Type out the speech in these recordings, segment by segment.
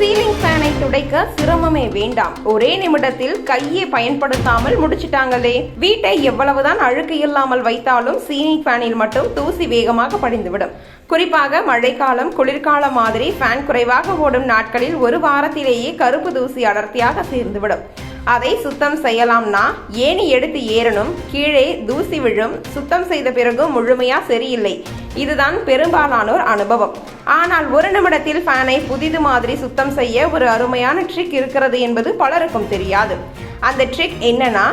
Ceiling ஃபேனை துடைக்க சிரமமே வேண்டாம். ஒரே நிமிடத்தில் கையை பயன்படுத்தாமல் முடிச்சிட்டாங்களே. வீட்டை எவ்வளவுதான் அழுக்கு இல்லாமல் வைத்தாலும் சீலிங் ஃபேனில் மட்டும் தூசி வேகமாக படிந்துவிடும். குறிப்பாக மழைக்காலம் குளிர்காலம் மாதிரி ஃபேன் குறைவாக ஓடும் நாட்களில் ஒரு வாரத்திலேயே கருப்பு தூசி அடர்த்தியாக சேர்ந்துவிடும் அதை சுத்தம் செய்யலாம்னா ஏணி எடுத்து ஏறணும் கீழே தூசி விழும் சுத்தம் செய்த பிறகு முழுமையா சரியில்லை. இதுதான் பெரும்பாலானோர் அனுபவம். ஆனால் ஒரு நிமிடத்தில் ஃபேனை புதிது மாதிரி சுத்தம் செய்ய ஒரு அருமையான ட்ரிக் இருக்கிறது என்பது பலருக்கும் தெரியாது. அந்த ட்ரிக் என்னன்னா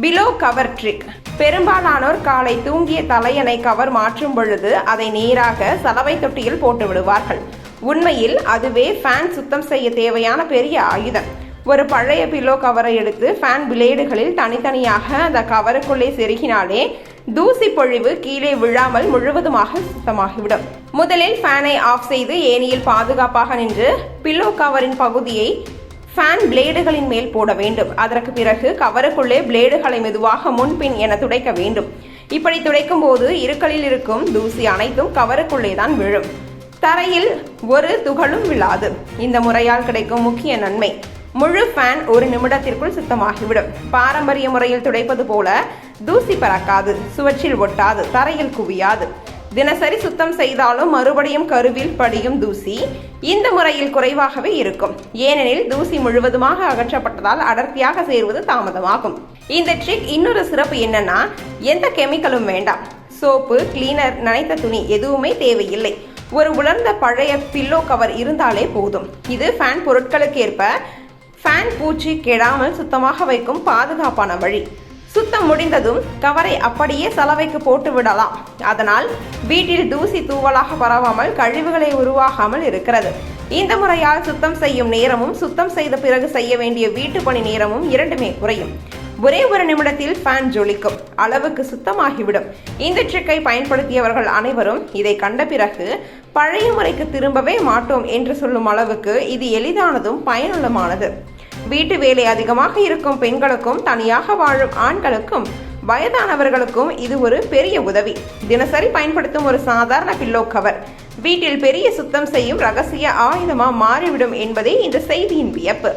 பிலோ கவர் ட்ரிக் பெரும்பாலானோர் காலை தூங்கிய தலையணை கவர் மாற்றும் பொழுது அதை நேராக சலவை தொட்டியில் போட்டு விடுவார்கள். உண்மையில் அதுவே ஃபேன் சுத்தம் செய்ய தேவையான பெரிய ஆயுதம். ஒரு பழைய பில்லோ கவரை எடுத்து ஃபேன் பிளேடுகளில் தனித்தனியாக அந்த கவருக்குள்ளே செருகினாலே தூசி பொழிவு கீழே விழாமல் முழுவதுமாக சுத்தமாகிவிடும். முதலில் ஃபேனை ஆஃப் செய்து ஏனியில் பாதுகாப்பாக நின்று பில்லோ கவரின் பகுதியை ஃபேன் பிளேடுகளின் மேல் போட வேண்டும். அதற்கு பிறகு கவருக்குள்ளே பிளேடுகளை மெதுவாக முன்பின் என துடைக்க வேண்டும். இப்படி துடைக்கும் போது இருக்கலில் இருக்கும் தூசி அனைத்தும் கவருக்குள்ளே தான் விழும். தரையில் ஒரு துகளும் விழாது. இந்த முறையால் கிடைக்கும் முக்கிய நன்மை. முழு ஃபேன் ஒரு நிமிடத்திற்குள் சுத்தமாகிவிடும். பாரம்பரிய முறையில் துடைப்பது போல தூசி பறக்காது சுவற்றில் ஒட்டாது தரையில் குவியாது. தினசரி சுத்தம் செய்தாலும் மறுபடியும் கருவில் படியும் தூசி இந்த முறையில் குறைவாகவே இருக்கும். ஏனெனில் தூசி முழுவதுமாக அகற்றப்பட்டதால் அடர்த்தியாக சேர்வது தாமதமாகும். இந்த ட்ரிக் இன்னொரு சிறப்பு என்னன்னா எந்த கெமிக்கலும் வேண்டாம். சோப்பு கிளீனர் நனைத்த துணி எதுவுமே தேவையில்லை. ஒரு உலர்ந்த பழைய பில்லோ கவர் இருந்தாலே போதும். இது ஃபேன் பொருட்களுக்கு ஏற்ப ஃபேன் பூச்சி கெடாமல் சுத்தமாக வைக்கும் பாதுகாப்பான வழி. சுத்தம் முடிந்ததும் கவரை அப்படியே சலவைக்கு போட்டு விடலாம். அதனால் வீட்டில் தூசி தூவலாக பரவாமல் கழிவுகளை உருவாகாமல் இருக்கிறது. இந்த முறையால் சுத்தம் செய்யும் நேரமும் சுத்தம் செய்த பிறகு செய்ய வேண்டிய வீட்டு பணி நேரமும் இரண்டுமே குறையும். ஒரே ஒரு நிமிடத்தில் ஃபேன் ஜொலிக்கும். அளவுக்கு சுத்தமாகிவிடும். இந்த ட்ரிக்கை பயன்படுத்தியவர்கள் அனைவரும் இதை கண்ட பிறகு பழைய முறைக்கு திரும்பவே மாட்டோம் என்று சொல்லும் அளவுக்கு இது எளிதானதும் பயனுள்ளமானது. வீட்டு வேலை அதிகமாக இருக்கும் பெண்களுக்கும் தனியாக வாழும் ஆண்களுக்கும் வயதானவர்களுக்கும் இது ஒரு பெரிய உதவி. தினசரி பயன்படுத்தும் ஒரு சாதாரண பில்லோ கவர் வீட்டில் பெரிய சுத்தம் செய்யும் ரகசிய ஆயுதமா மாறிவிடும் என்பதே இந்த செய்தியின் வியப்பு.